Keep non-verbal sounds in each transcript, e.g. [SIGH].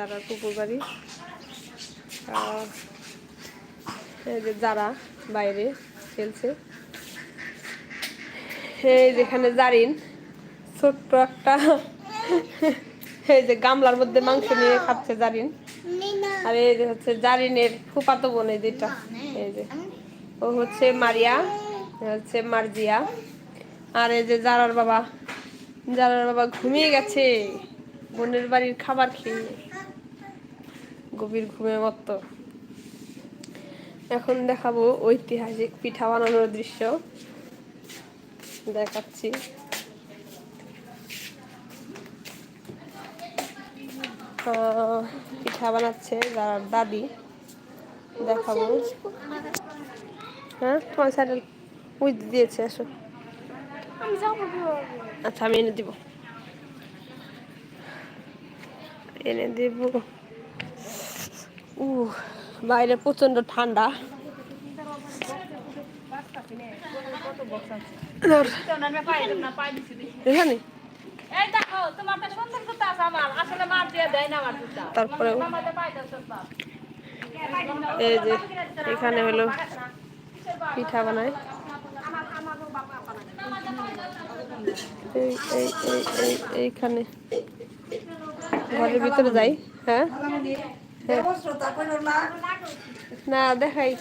যারা পুকুর বাড়ি যারা বাইরে খেলছে। এই যেখানে জারিন, ছোট্ট একটা, এই যে গামলার মধ্যে মাংস নিয়ে খাচ্ছে জারিন। আর এই যে হচ্ছে জারিনের ফুপাতো বোন এই যেটা এই যে, ও হচ্ছে মারিয়া হচ্ছে মার্জিয়া। আর এই যে জারার বাবা জারার বাবা ঘুমিয়ে গেছে। বোনের বাড়ির খাবার খেয়ে। গভীর ঘুমে মত এখন দেখাবো ঐতিহাসিক পিঠা বানানোর দৃশ্য। দেখাচ্ছি। পিঠা বানাচ্ছে যার দাদি। দেখাবো। হ্যাঁ তোমার স্যান্ডেল উইথ দিয়েছে আসো। আচ্ছা আমি এনে দিব। এনে দেব। উ বাইরে প্রচণ্ড ঠান্ডা। এখানে? তারপরে এই যে এখানে হলো পিঠা বানায়। এই এই এই এই এইখানে। ঘরের ভিতরে যাই হ্যাঁ। না দেখাই।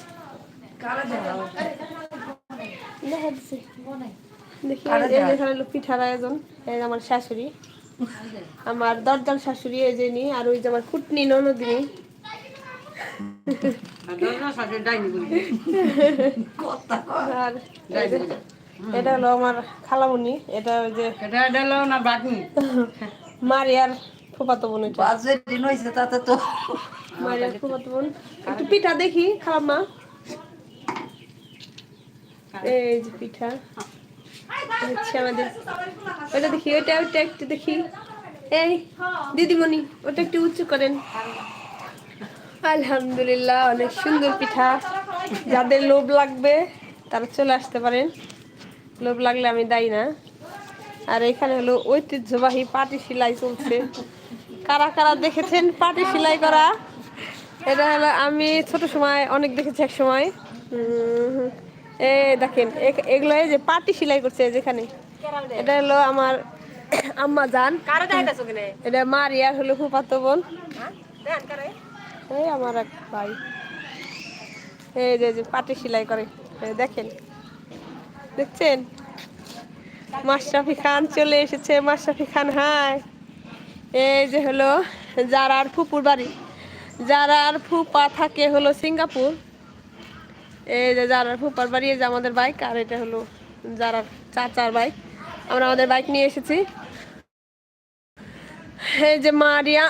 হলো পিঠার আয়োজন এই আমার শাশুড়ি। আমার দরজাল শাশুড়ি এই যে নি আর ওই যে আমার ননদিনী। যে, এটা হলো আমার খালামুনি এটা ওই যে মারিয়ার ফুফাতো বোন এটা বোন একটু পিঠা দেখি খালাম্মা এই যে পিঠা। হচ্ছে আমাদের। ওটা দেখি ওটা ওটা একটু দেখি। এই দিদিমণি ওটা একটু উঁচু করেন। আলহামদুলিল্লাহ অনেক সুন্দর পিঠা। যাদের লোভ লাগবে তারা চলে আসতে পারেন। লোভ লাগলে আমি দায়ী না। আর এখানে হলো ঐতিহ্যবাহী পাটি সেলাই চলছে। কারা কারা দেখেছেন পাটি সেলাই করা? এটা হলো আমি ছোট সময় অনেক দেখেছি এক সময়। এ দেখেন এগুলো এই যে পাটি সেলাই করছে যেখানে। এটা হলো আমার আম্মা জান। এটা মারিয়ার হলো ফুপাতো বোন কারে। এই আমার এক ভাই। এই যে যে পাটি সেলাই করে। দেখেন। দেখছেন? মাশরাফি খান চলে এসেছে মাশরাফি খান হাই। এই যে হলো জারার ফুপুর বাড়ি। জারার ফুপা থাকে হলো সিঙ্গাপুর, এই যে জারার ফুপার বাড়ি যে আমাদের বাইক আর এটা হলো জারার চাচার বাইক আমরা আমাদের বাইক নিয়ে এসেছি। এই যে মারিয়া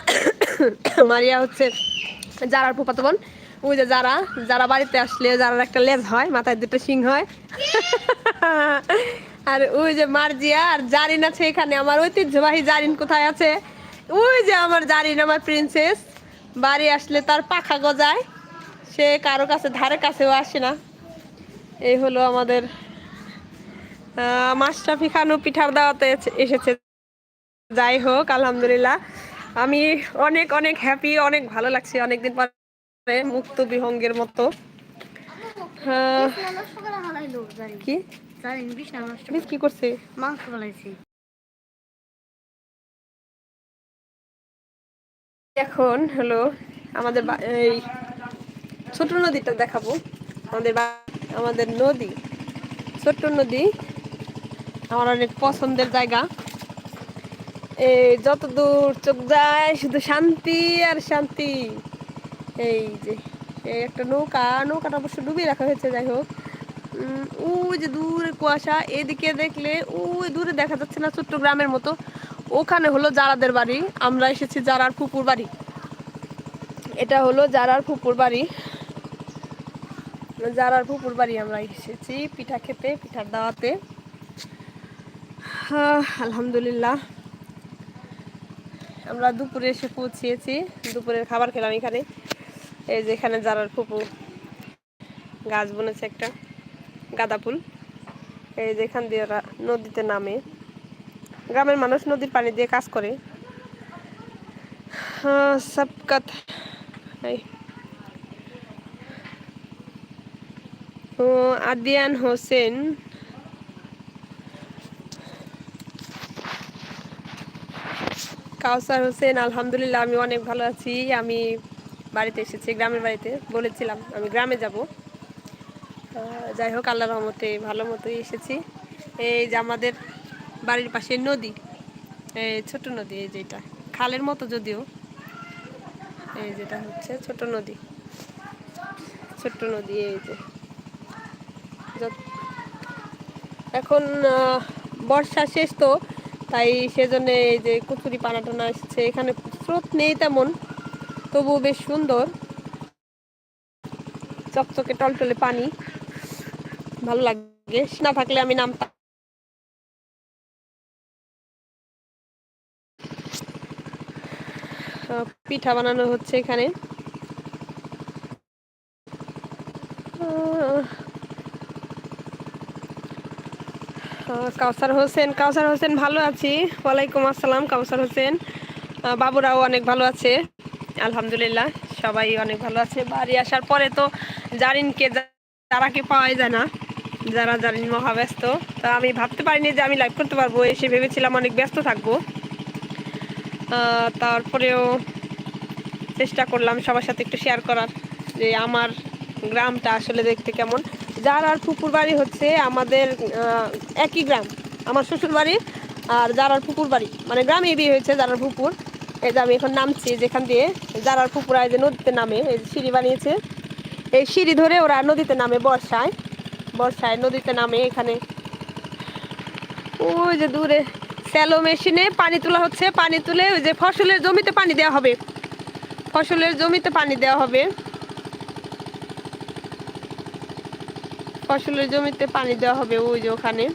মারিয়া হচ্ছে যারার ফুপাতো বোন, ওই যে যারা যারা বাড়িতে আসলে যারার একটা লেজ হয়, মাথায় দুটো শিং হয়। আর ওই যে মার্জিয়া আর জারিন আছে এখানে, আমার ঐতিহ্যবাহী জারিন কোথায় আছে? ওই যে আমার জারিন, আমার প্রিন্সেস বাড়ি আসলে তার পাখা গজায়। সে কারও কাছে ধারে কাছেও আসে না। এই হলো আমাদের মাশরাফি খানু পিঠার দাওয়াতে এসেছে। যাই হোক আলহামদুলিল্লাহ। আমি অনেক অনেক হ্যাপি অনেক ভালো লাগছে অনেকদিন পরে মুক্ত বিহঙ্গের মতো। কি? কি করছে? মাংস বানাইছি। এখন হলো আমাদের এই ছোট নদীটা দেখাবো। আমাদের আমাদের নদী। ছোট্ট নদী আমার অনেক পছন্দের জায়গা। এই যত দূর চোখ যায় শুধু শান্তি আর শান্তি। এই যে, এই একটা নৌকা, নৌকাটা অবশ্য ডুবিয়ে রাখা হয়েছে, যাই হোক। ওই যে দূরে কুয়াশা, এদিকে দেখলে ওই দূরে দেখা যাচ্ছে না ছোট্ট গ্রামের মতো। ওখানে হলো জারাদের বাড়ি, আমরা এসেছি জারার পুকুর বাড়ি। এটা হলো জারার পুকুর বাড়ি। জারার পুকুর বাড়ি আমরা এসেছি পিঠা খেতে, পিঠার দাওয়াতে। আলহামদুলিল্লাহ। আমরা দুপুরে এসে পৌঁছিয়েছি, দুপুরের খাবার খেলাম এখানে। এই যে এখানে জারার পুকুর গাছ বনেছে একটা, গাঁদা ফুল। এই যে এখান দিয়ে ওরা নদীতে নামে। গ্রামের মানুষ নদীর পানি দিয়ে কাজ করে। হ্যাঁ, সব কথা। আদিয়ান হোসেন। কাউসার হোসেন, আলহামদুলিল্লাহ, আমি অনেক ভালো আছি। আমি বাড়িতে এসেছি, গ্রামের বাড়িতে। বলেছিলাম, আমি গ্রামে যাব। যাই হোক আল্লাহ রহমতে ভালো মতোই এসেছি। এই যে আমাদের বাড়ির পাশে নদী, এই ছোট নদী, এই যেটা। খালের মতো যদিও, এই যেটা হচ্ছে ছোট নদী। ছোট্ট নদী, এই যে। এখন বর্ষা শেষ তো, তাই সেজন্য এই যে কুচুরি পানা টানা এসছে। এখানে স্রোত নেই তেমন, তবুও বেশ সুন্দর। চকচকে টলটলে পানি, ভালো লাগে। না থাকলে আমি নামতাম পিঠা বানানো হচ্ছে এখানে। কাউসার হোসেন কাউসার হোসেন ভালো আছি। ওয়ালাইকুম আসসালাম, কাউসার হোসেন। বাবুরাও অনেক ভালো আছে। আলহামদুলিল্লাহ, সবাই অনেক ভালো আছে। বাড়ি আসার পরে তো জারিনকে যারাকে পাওয়াই যায় না। যারা জারিন মহাব্যস্ত। তা আমি ভাবতে পারিনি যে আমি লাইভ করতে পারব। এসে ভেবেছিলাম অনেক ব্যস্ত থাকব। তারপরেও চেষ্টা করলাম সবার সাথে একটু শেয়ার করার যে আমার গ্রামটা আসলে দেখতে কেমন। যার আর পুকুর বাড়ি হচ্ছে আমাদের একই গ্রাম, আমার শ্বশুর বাড়ি আর যারার পুকুর বাড়ি। মানে গ্রামে বিয়ে হয়েছে যারার পুকুর। এই যে আমি এখন নামছি যেখান দিয়ে, যারার পুকুর আর যে নদীতে নামে, এই সিঁড়ি বানিয়েছে। এই সিঁড়ি ধরে ওরা নদীতে নামে বর্ষায়। বর্ষায় নদীতে নামে এখানে। ওই যে দূরে স্যালো মেশিনে পানি তোলা হচ্ছে। পানি তুলে ওই যে ফসলের জমিতে পানি দেওয়া হবে। ফসলের জমিতে পানি দেওয়া হবে। ফসলের জমিতে পানি দেওয়া হবে ওই যে ওখানে।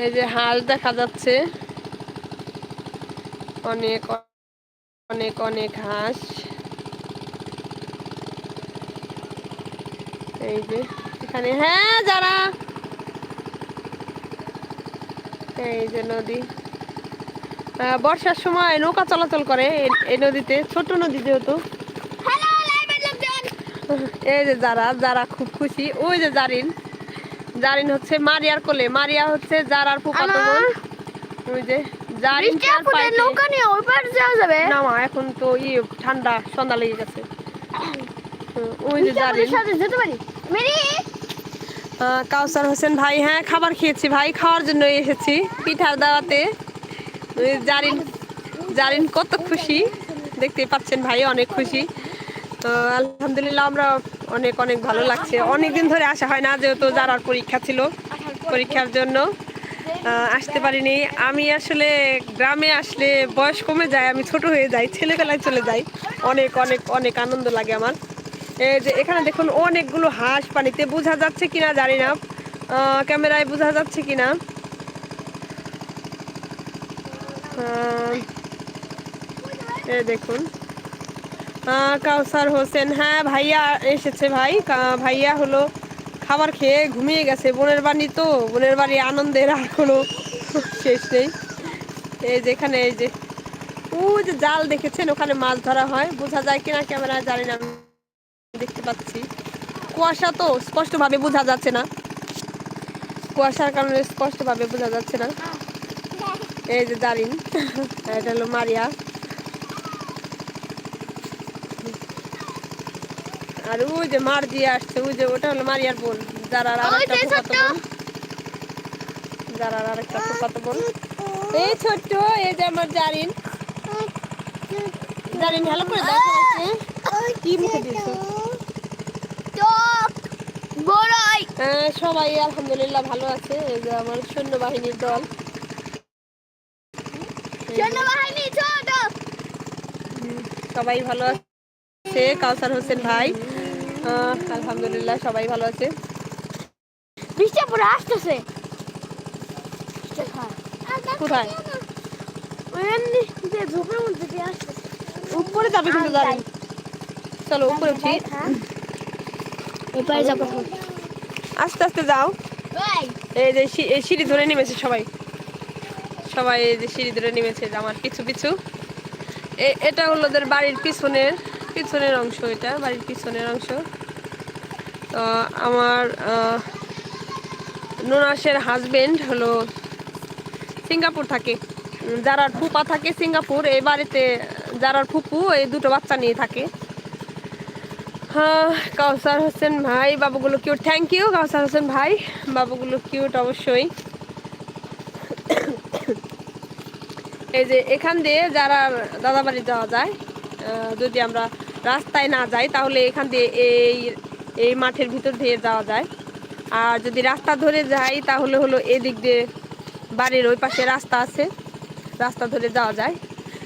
এই যে হাঁস দেখা যাচ্ছে। অনেক অনেক অনেক হাঁস এই যে এখানে হ্যাঁ যারা এই যে নদী। বর্ষার সময় নৌকা চলাচল করে এই- নদীতে ছোট নদী যেহেতু। এই যে যারা যারা খুব খুশি। ওই যে জারিন। জারিন হচ্ছে মারিয়ার কোলে। মারিয়া হচ্ছে যারার ফুফাতো বোন। ওই যে জারিন চার পায়ে- নৌকা নিয়ে ওই পার যাওয়া যাবে? না মা এখন তো ই ঠান্ডা সন্ধ্যা লেগে গেছে। [COUGHS] ওই যে জারিন। সাথে যেতে পারি? মেরি! কাউসার হোসেন ভাই হ্যাঁ খাবার খেয়েছি ভাই, খাওয়ার জন্য এসেছি পিঠার দাওয়াতে। জারিন জারিন কত খুশি দেখতে পাচ্ছেন ভাই, অনেক খুশি। তো আলহামদুলিল্লাহ আমরা অনেক অনেক ভালো লাগছে। অনেক দিন ধরে আসা হয় না, যেহেতু যারার পরীক্ষা ছিল পরীক্ষার জন্য। আসতে পারিনি। আমি আসলে গ্রামে আসলে বয়স কমে যায়, আমি ছোট হয়ে যাই, ছেলেবেলায় চলে যাই। অনেক অনেক অনেক আনন্দ লাগে আমার। এই যে এখানে দেখুন অনেকগুলো হাঁস পানিতে বোঝা যাচ্ছে কিনা জানি না। ক্যামেরায় বোঝা যাচ্ছে কিনা। এই দেখুন। কাউসার হোসেন হ্যাঁ ভাইয়া এসেছে ভাই। ভাইয়া হলো খাবার খেয়ে ঘুমিয়ে গেছে। বোনের বাড়ি তো, বোনের বাড়ি আনন্দের আর কোনো শেষ নেই। এই যে এখানে, এই যে, ও যে জাল দেখেছেন, ওখানে মাছ ধরা হয়। বোঝা যায় কিনা ক্যামেরায়, জানি না। দেখতে পাচ্ছি। কুয়াশা তো স্পষ্টভাবে বোঝা যাচ্ছে না। কুয়াশার কারণে স্পষ্টভাবে বোঝা যাচ্ছে না। এই যে জারিন এটা হলো মারিয়া। আর ওই যে মার দিয়ে আসছে ওই যে ওটা হলো মারিয়ার বোন যারা আরেকটা ছোট্ট। বোন। যারা আরেকটা ফুফাতো বোন। এই ছোট্ট এই যে আমার জারিন জারিন হ্যালো করে সবাইকে কি মুখে দিয়েছ? হ্যাঁ, সবাই আলহামদুলিল্লাহ ভালো আছে। আমার সৈন্যবাহিনীর দল। সবাই ভালো আছে কাউসার হোসেন ভাই। আলহামদুলিল্লাহ সবাই ভালো আছে। বৃষ্টি পুরো আসতেছে। কোথায়? উপরে যাবে কিন্তু জানি। চলো উপরে উঠি। এবারে যাব আস্তে আস্তে যাও। এই যে এই সিঁড়ি ধরে নেমেছে সবাই। সবাই এই যে সিঁড়ি ধরে নেমেছে আমার পিছু পিছু। এটা হলো ওদের বাড়ির পিছনের পিছনের অংশ এটা বাড়ির পিছনের অংশ। তো আমার নুনাসের হাজবেন্ড হলো সিঙ্গাপুর থাকে। যারার ফুপা থাকে সিঙ্গাপুর এই বাড়িতে যারার ফুপু এই দুটো বাচ্চা নিয়ে থাকে। কাউসার হোসেন ভাই, বাবুগুলো cute thank you Kausar Hossain ভাই। বাবুগুলো কিউট অবশ্যই। এই যে এখান দিয়ে যারা দাদাবাড়ি যাওয়া যায় যদি আমরা রাস্তায় না যাই, তাহলে এখান দিয়ে এই এই মাঠের ভিতর দিয়ে যাওয়া যায়। আর যদি রাস্তা ধরে যাই, তাহলে হলো এদিক দিয়ে বাড়ির ওই পাশে রাস্তা আছে, রাস্তা ধরে যাওয়া যায়।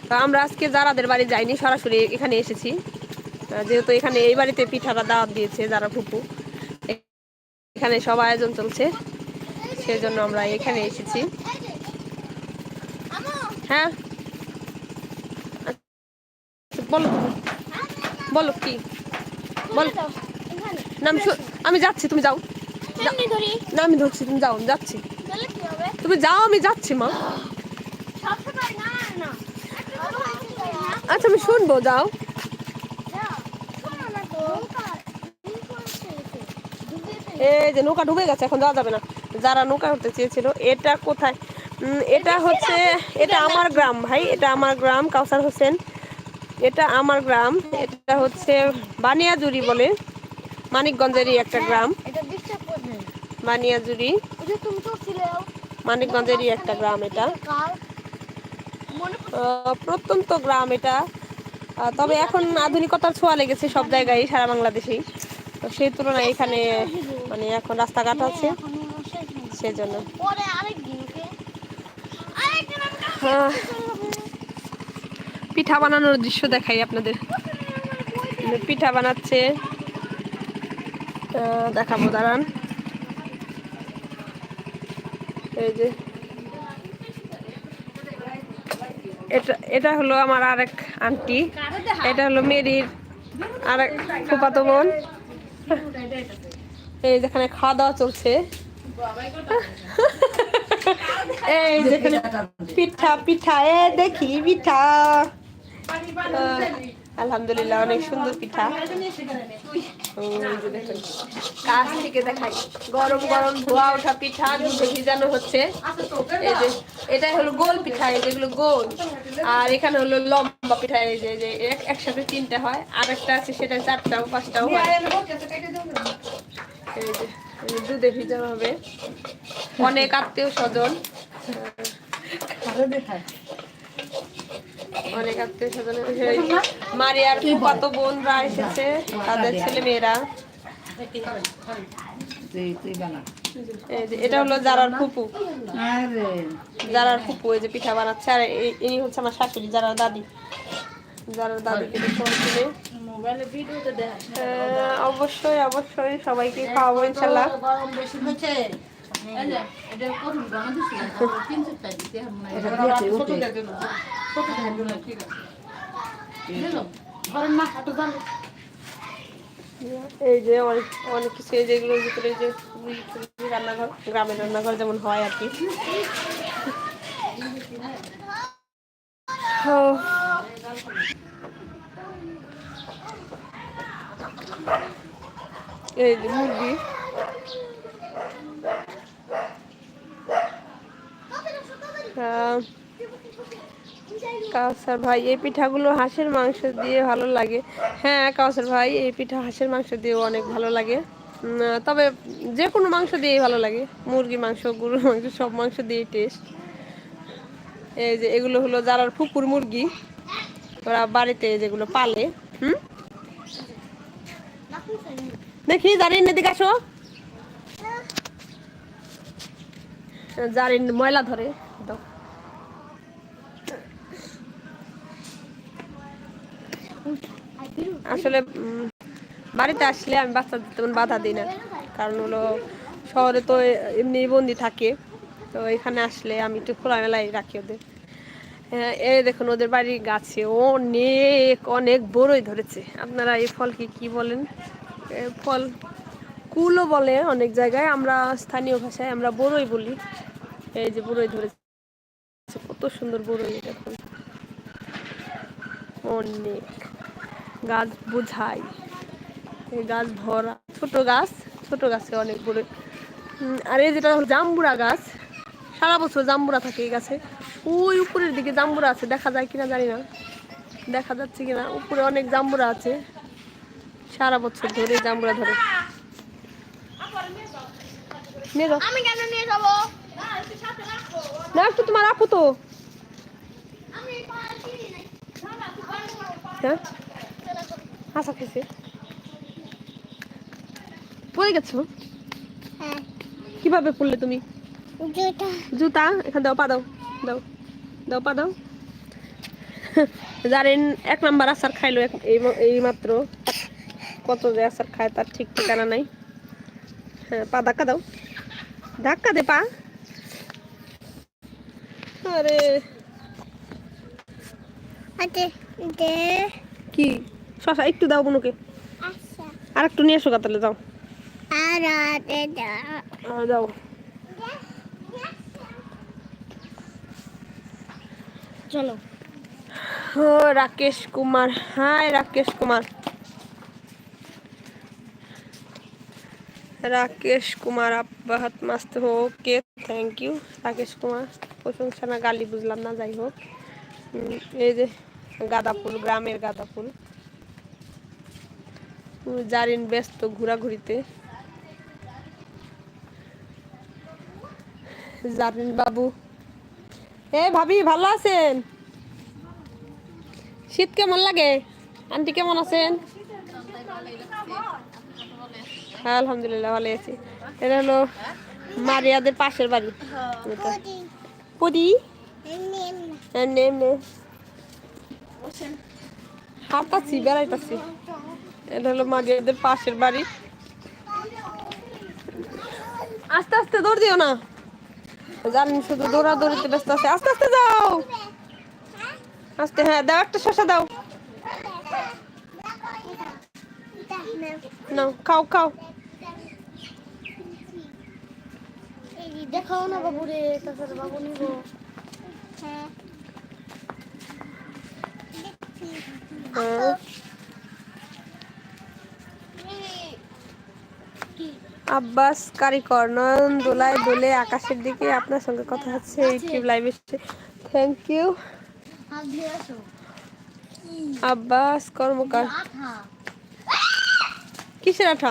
তো আমরা আজকে যারাদের বাড়ি যাইনি, সরাসরি এখানে এসেছি। যেহেতু এখানে এই বাড়িতে পিঠাটা দাওয়াত দিয়েছে যারা ফুপু এখানে সব আয়োজন চলছে সেজন্য আমরা এখানে এসেছি। হ্যাঁ? আচ্ছা, বলো। বলো কি? বল। এখানে না আমি যাচ্ছি তুমি যাও। না আমি ধরছি তুমি যাও যাচ্ছি। তুমি যাও আমি যাচ্ছি মা। আচ্ছা আমি শুনব যাও শোনো না তো এই করছে ডুবেছে এই যে নৌকা ডুবে গেছে এখন যাওয়া যাবে না। যারা নৌকা উঠতে চেয়েছিল এটা কোথায়? এটা হচ্ছে এটা আমার গ্রাম ভাই এটা আমার গ্রাম কাউসার হোসেন। এটা আমার গ্রাম এটা হচ্ছে বানিয়াজুরি বলে মানিকগঞ্জেরই একটা গ্রাম। এটা বানিয়াজুরি। মানিকগঞ্জেরই একটা গ্রাম এটা। প্রত্যন্ত গ্রাম এটা। তবে এখন আধুনিকতার ছোঁয়া লেগেছে সব জায়গায় সারা বাংলাদেশেই। তো সেই তুলনায় এখানে মানে এখন রাস্তাঘাট আছে সেই না আহ, পিঠা বানানোর দৃশ্য দেখাই আপনাদের। পিঠা বানাচ্ছে। দেখাবো দাঁড়ান। এই যে। এটা এটা হলো আমার আরেক আন্টি। এটা হলো মেরির আরেক ফুপাতো বোন। এই যেখানে খাওয়া দাওয়া চলছে। এই যেখানে পিঠা পিঠা, এ দেখি পিঠা। আলহামদুলিল্লাহ, অনেক সুন্দর পিঠা। কাছ থেকে দেখাই। গরম গরম ধোয়া ওঠা পিঠা দুধে ভিজানো হচ্ছে। এটাই হলো গোল পিঠা, এই যেগুলো গোল। আর এখানে হলো লম্বা পিঠা, এই যে একসাথে তিনটা হয়। আর একটা আছে, সেটা চারটাও, পাঁচটাও হয়। এই যে দুধে ভিজানো হবে। অনেক আত্মীয় স্বজন। অনেক আত্মীয় স্বজন। মারিয়ার ফুপাতো বোনরা এসেছে তাদের ছেলে মেয়েরা। এটা হলো যারার ফুপু। যারার ফুপু এই যে পিঠা বানাচ্ছে। আর এই- ইনি হচ্ছে আমার শাশুড়ি যারা দাদি। যারা দাদিকে দেখে অঞ্চলে মোবাইলে ভিডিওতে দেখ। অবশ্যই অবশ্যই সবাইকে খাওয়াবো ইনশাল্লাহ। এই যে অনেক অনেক কিছু এই যেগুলোর ভিতরে যে রান্নাঘর গ্রামের রান্নাঘর যেমন হয় আর কি। ও। এই মুরগি। কাউসার ভাই, এই পিঠাগুলো হাঁসের মাংস দিয়ে ভালো লাগে। হ্যাঁ কাউসার ভাই, এই পিঠা হাঁসের মাংস দিয়েও অনেক ভালো লাগে। তবে যে কোনো মাংস দিয়েই ভালো লাগে। মুরগি মাংস, গরুর মাংস, সব মাংস দিয়েই টেস্ট এই যে এগুলো হলো যারা পুকুর মুরগি, ওরা বাড়িতে যেগুলো পালে, হুম? দেখি জারিন এদিকে আসো। জারিন, ময়লা ধরে আসলে বাড়িতে আসলে আমি বাচ্চাদের তেমন বাধা দিই না। কারণ হলো, শহরে তো এমনি বন্দি থাকে। তো এখানে আসলে আমি একটু খোলামেলাই রাখি ওদের। এই দেখুন, ওদের বাড়ির গাছে অনেক অনেক বড়ই ধরেছে। আপনারা এই ফলকে কি বলেন? এ ফল কুলও বলে অনেক জায়গায়। আমরা স্থানীয় ভাষায় আমরা বড়ই বলি। এই যে বড়ই ধরে কত সুন্দর বড়ই দেখুন অনেক গাছ বোঝাই। গাছ ভরা। ছোট গাছ, ছোট গাছে অনেক বড় আর এই যেটা জাম্বুরা গাছ, সারা বছর জাম্বুরা থাকে এই গাছে। ওই উপরের দিকে জাম্বুরা আছে, দেখা যায় কিনা জানি না। দেখা যাচ্ছে কিনা, উপরে অনেক জাম্বুরা আছে। সারা বছর ধরে জাম্বুরা ধরে। নিয়ে যাও। আমি কেন নিয়ে যাব? না একটু তোমার আপু তো। হ্যাঁ? হাসা খেছে পড়ে গেছো? হ্যাঁ। কীভাবে পড়লে তুমি? জুতা। জুতা? এখানে দাও পা দাও দাও দাও পা দাও। জানেন এক নাম্বার আচার খাইলো এই মাত্র। কত যে আচার খায় তার ঠিক ঠিকানা নাই। হ্যাঁ পা ধাক্কা দাও। ধাক্কা দে পা। আরে। আতে দে। কি? শশা একটু দাও বুনুকে। আচ্ছা। আর একটু নিয়ে এসো তাহলে যাও। আর আতে দা আহ, দাও চলো। ও রাকেশ কুমার। হাই রাকেশ কুমার। রাকেশ কুমার আব্বাহাত মাস্ত okay thank you Rakesh Kumar, প্রশংসা না গালি বুঝলাম না, যাই হোক। এই যে গাঁদা ফুল গ্রামের গাঁদা ফুল জারিন ব্যস্ত ঘোরাঘুরিতে। জারিন বাবু। এ ভাবি, ভালো আছেন? শীত কেমন লাগে? আন্টি কেমন আছেন? হ্যাঁ আলহামদুলিল্লাহ, ভালো আছি। এটা হলো মারিয়াদের পাশের বাড়ি। পুরি হাঁটাচ্ছি, বেড়াইতাছি। এটা হলো মারিয়াদের পাশের বাড়ি। আস্তে আস্তে দৌড় দিও না। জানেন শুধু দৌড়াদৌড়িতে ব্যস্ত আছে। আস্তে আস্তে যাও। আস্তে হ্যাঁ দাও একটা শশা দাও। নাও খাও খাও দেখাও না বাবু রে তাছাড়া বাবু নিব। হ্যাঁ। আব্বাস কারিকর নয়ন দোলায় দোলে আকাশের দিকে আপনার সঙ্গে কথা হচ্ছে YouTube live thank you Abbas Karmakar. কিসের আঠা?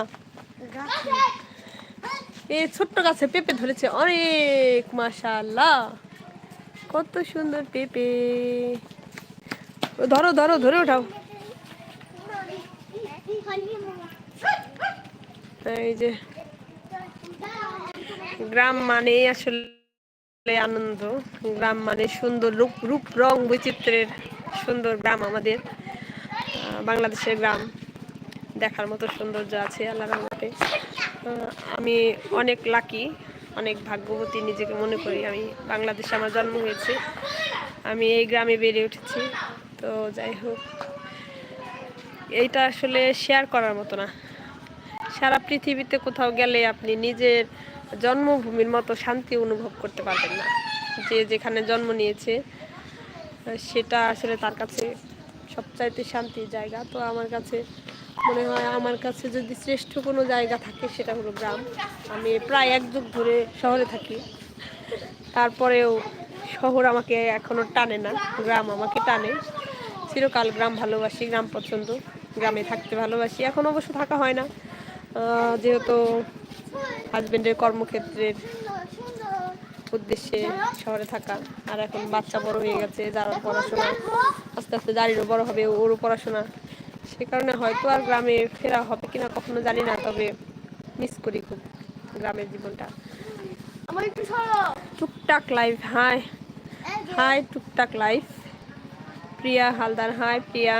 এই ছোট্ট গাছে পেঁপে ধরেছে, অনেক মাশাল্লাহ কত সুন্দর পেঁপে। ধরো ধরো, ধরে ওঠাও। এই যে, গ্রাম মানে আসলে আনন্দ। গ্রাম মানে সুন্দর রূপ রূপ, রং, বৈচিত্র্যের সুন্দর গ্রাম আমাদের বাংলাদেশের গ্রাম। দেখার মতো সৌন্দর্য আছে আল্লাহ রহমতে। আমি অনেক লাকি অনেক ভাগ্যবতী নিজেকে মনে করি। আমি বাংলাদেশে আমার জন্ম হয়েছে। আমি এই গ্রামে বেড়ে উঠেছি। তো যাই হোক, এইটা আসলে শেয়ার করার মতো না। সারা পৃথিবীতে কোথাও গেলে আপনি নিজের জন্মভূমির মতো শান্তি অনুভব করতে পারবেন না। যে যেখানে জন্ম নিয়েছে, সেটা আসলে তার কাছে সবচাইতে শান্তির জায়গা। তো আমার কাছে মনে হয় আমার কাছে যদি শ্রেষ্ঠ কোনো জায়গা থাকে সেটা হলো গ্রাম। আমি প্রায় এক যুগ ধরে শহরে থাকি। তারপরেও শহর আমাকে এখনও টানে না, গ্রাম আমাকে টানে। চিরকাল গ্রাম ভালোবাসি, গ্রাম পছন্দ, গ্রামে থাকতে ভালোবাসি। এখন অবশ্য থাকা হয় না। যেহেতু হাজবেন্ডের কর্মক্ষেত্রের উদ্দেশ্যে শহরে থাকা, আর এখন বাচ্চা বড় হয়ে গেছে, যার পড়াশোনা আস্তে আস্তে জারিরও বড় হবে, ওরও পড়াশোনা। সে কারণে হয়তো আর গ্রামে ফেরা হবে কিনা কখনো জানি না তবে মিস করি খুব গ্রামের জীবনটা। টুকটাক লাইফ হাই হাই টুকটাক life Priya Haldar hi Priya.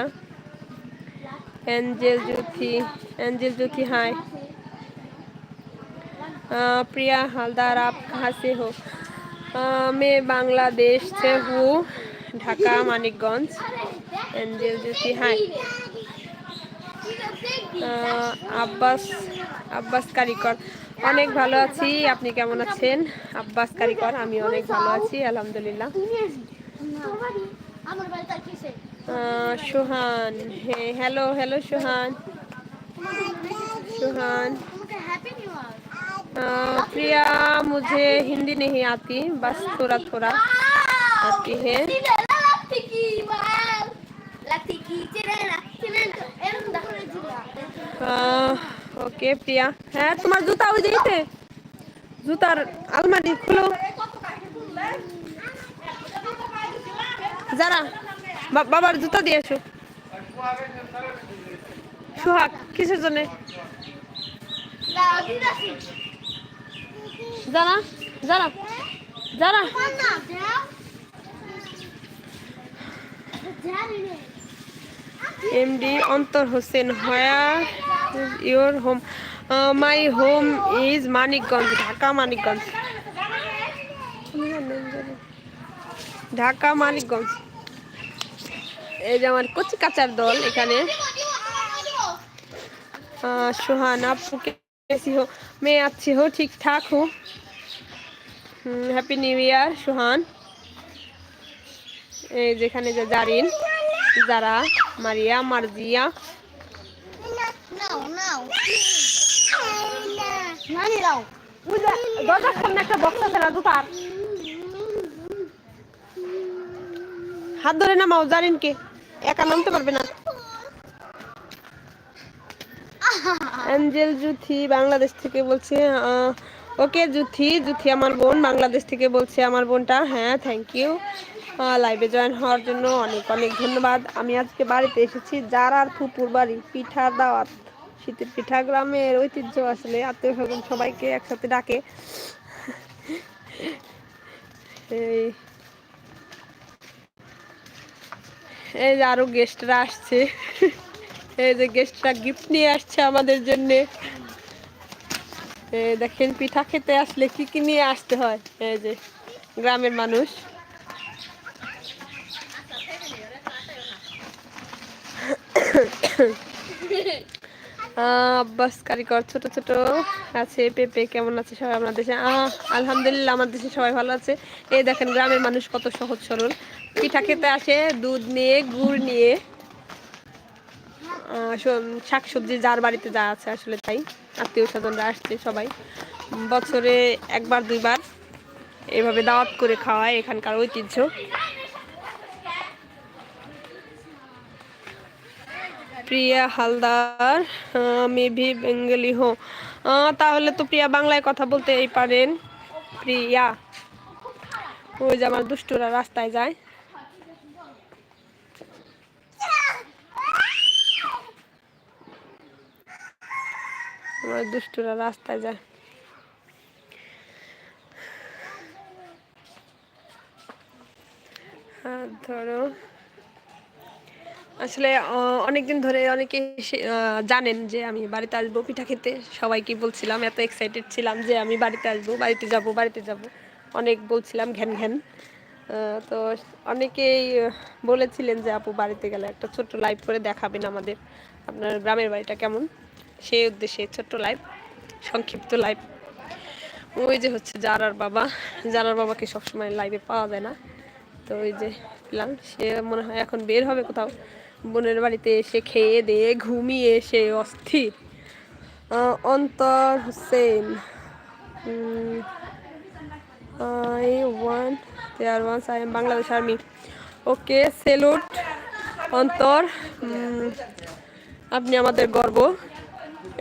Angel Jyoti angel Jyoti hi Priya Haldar up হাসে সে হো? মে বাংলাদেশ হু Dhaka Manikganj. Angel Jyoti hi Abbas Abbas Karigar. অনেক ভালো আছি। আপনি কেমন আছেন? আব্বাস কারিকর, আমি অনেক ভালো আছি, আলহামদুলিল্লাহ। সোহান হ্যালো হ্যালো, সোহান। সোহান। প্রিয়া मुझे হিন্দি नहीं আতি, বাস थोड़ा थोड़ा আতি है ওকে, প্রিয়া। হ্যাঁ তোমার জুতা ওই যেতে জুতার আলমারি খুলো। যারা বাবার জুতা দিয়ে এসো। সোহাগ, কিসের জন্য? যারা যারা জানি না এমডি অন্তর হোসেন হয়া your home my home is Manikganj Dhaka Manikganj Dhaka Manikganj এই যে আমার কচি কাচার দল এখানে। সোহান আপু মেয়ে আছি হো ঠিকঠাক হো। Happy new year Sohan. এই যেখানে যে জারিন যারা। নানি দাও দরজার সামনে একটা বক্স আছে না জুতার হাত ধরে নামাও, জারিনকে। একা নামতে পারবে না। অ্যাঞ্জেল জুথি বাংলাদেশ থেকে বলছে ওকে জুথি জুথি আমার বোন, বাংলাদেশ থেকে বলছে আমার বোনটা। হ্যাঁ থ্যাংক ইউ লাইভে জয়েন হওয়ার জন্য অনেক অনেক ধন্যবাদ। আমি আজকে বাড়িতে এসেছি যার আর ফুপুর বাড়ি পিঠার দাওয়াত। শীতের পিঠা গ্রামের ঐতিহ্য আসলে, আত্মীয় স্বজন সবাইকে একসাথে ডাকে। এই এই যে আরও গেস্টরা আসছে। এই যে গেস্টরা গিফট নিয়ে আসছে আমাদের জন্য। দেখেন, পিঠা খেতে আসলে কি কি নিয়ে আসতে হয়? এই যে, গ্রামের মানুষ। আব্বাস, কারিগর, ছোট ছোট আছে, পেঁপে কেমন আছে সবাই আপনার দেশে? আলহামদুলিল্লাহ, আমার দেশে সবাই ভালো আছে। এই দেখেন, গ্রামের মানুষ কত সহজ সরল। পিঠা খেতে আসে, দুধ নিয়ে, গুড় নিয়ে। শাক সবজি যার বাড়িতে যা আছে আসলে তাই। আত্মীয় স্বজনরা আসছে সবাই। বছরে একবার, দুইবার এভাবে দাওয়াত করে খাওয়ায় এখানকার ঐতিহ্য। প্রিয়া হালদার আমি ভি বেঙ্গলি হো। তাহলে তো প্রিয়া বাংলায় কথা বলতেই পারেন। প্রিয়া, ওই যে আমার দুষ্টুরা রাস্তায় যায়। আমার দুষ্টুরা রাস্তায় যায়। হাত ধরো। আসলে অনেক দিন ধরে অনেকে জানেন যে আমি বাড়িতে আসব পিঠা খেতে। সবাইকে বলছিলাম, এত এক্সাইটেড ছিলাম যে আমি বাড়িতে আসব, বাড়িতে যাব বাড়িতে যাব। অনেক বলছিলাম ঘ্যান ঘ্যান। তো অনেকেই বলেছিলেন যে, আপু, বাড়িতে গেলে একটা ছোট্ট লাইভ করে দেখাবেন আমাদের। আপনার গ্রামের বাড়িটা কেমন? সেই উদ্দেশ্যে ছোট্ট লাইভ সংক্ষিপ্ত লাইভ ওই যে হচ্ছে জারার বাবা। জারার বাবাকে সবসময় লাইভে পাওয়া যায় না। তো ওই যে সে মনে হয় এখন বের হবে কোথাও। বোনের বাড়িতে এসে খেয়ে দিয়ে ঘুমিয়ে এসে অস্থির। Antar Hossain. I one there once I am Bangladesh army. Okay salute Antar. আপনি আমাদের গর্ব।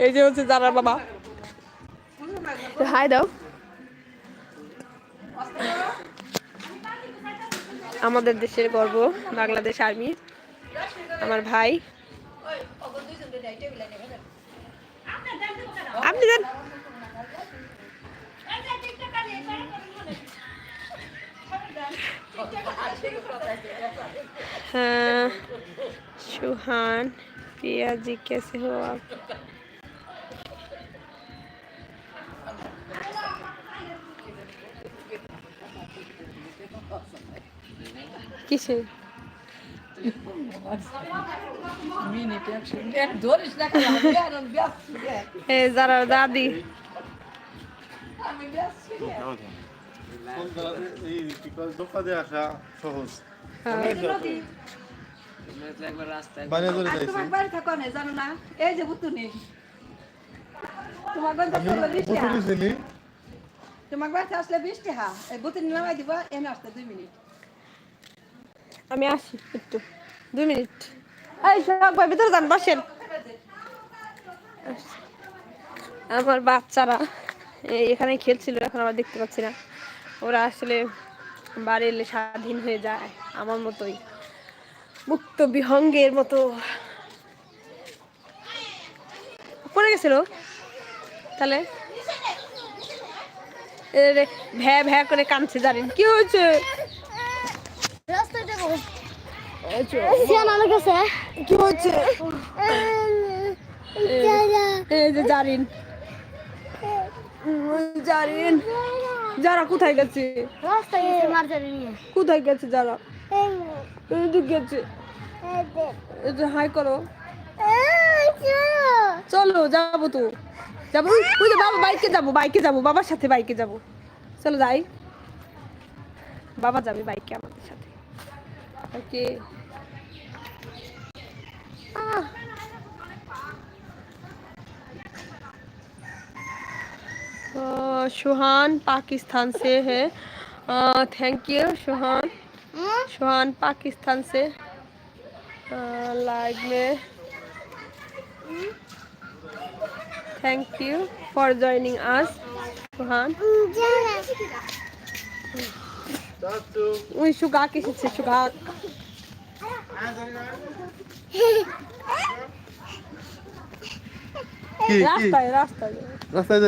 এই যে হচ্ছে জারার বাবা। হাই দাও। আমাদের দেশের গর্ব বাংলাদেশ আর্মি। আমার ভাই আপনি দেন हाँ सुहान प्रिया जी कैसे हो आप কিসে যারা দাদি। তোমার বাড়িতে আসলে বৃষ্টি হা এই বুতু নামাই দিব এনে আসতে দুই মিনিট আমি আসি একটু। দুই মিনিট। এই ভিতরে যান, বসেন। আমার বাচ্চারা এখানে খেলছিল, এখন আবার দেখতে পাচ্ছি না। ওরা আসলে বাড়ি এলে স্বাধীন হয়ে যায়, আমার মতোই। মুক্ত বিহঙ্গের মতো। পড়ে গেছিল? তাহলে? ভ্যা ভ্যা করে কাঁদছে, জানেন। কি হয়েছে? রাস্তায় কি হয়েছে? এই যে জারিন। জারিন। যারা কোথায় গেছে? রাস্তায় গেছে মার্জারি নিয়ে। কোথায় গেছে যারা এদিক গেছে। এই যে। হাই করো। চলো। যাব তো। যাব? ওই ওই যে বাবা বাইকে যাব বাইকে যাব বাবার সাথে বাইকে যাব। চলো যাই। বাবা যাবে বাইকে আমাদের সাথে। ওকে। सुहान पाकिस्तान से है थैंक यू सुहान सुहान पाकिस्तान से लाइव में thank you for joining us सुहान उई सुगा किसी से सुगा রাস্তায় রাস্তায় রাস্তায়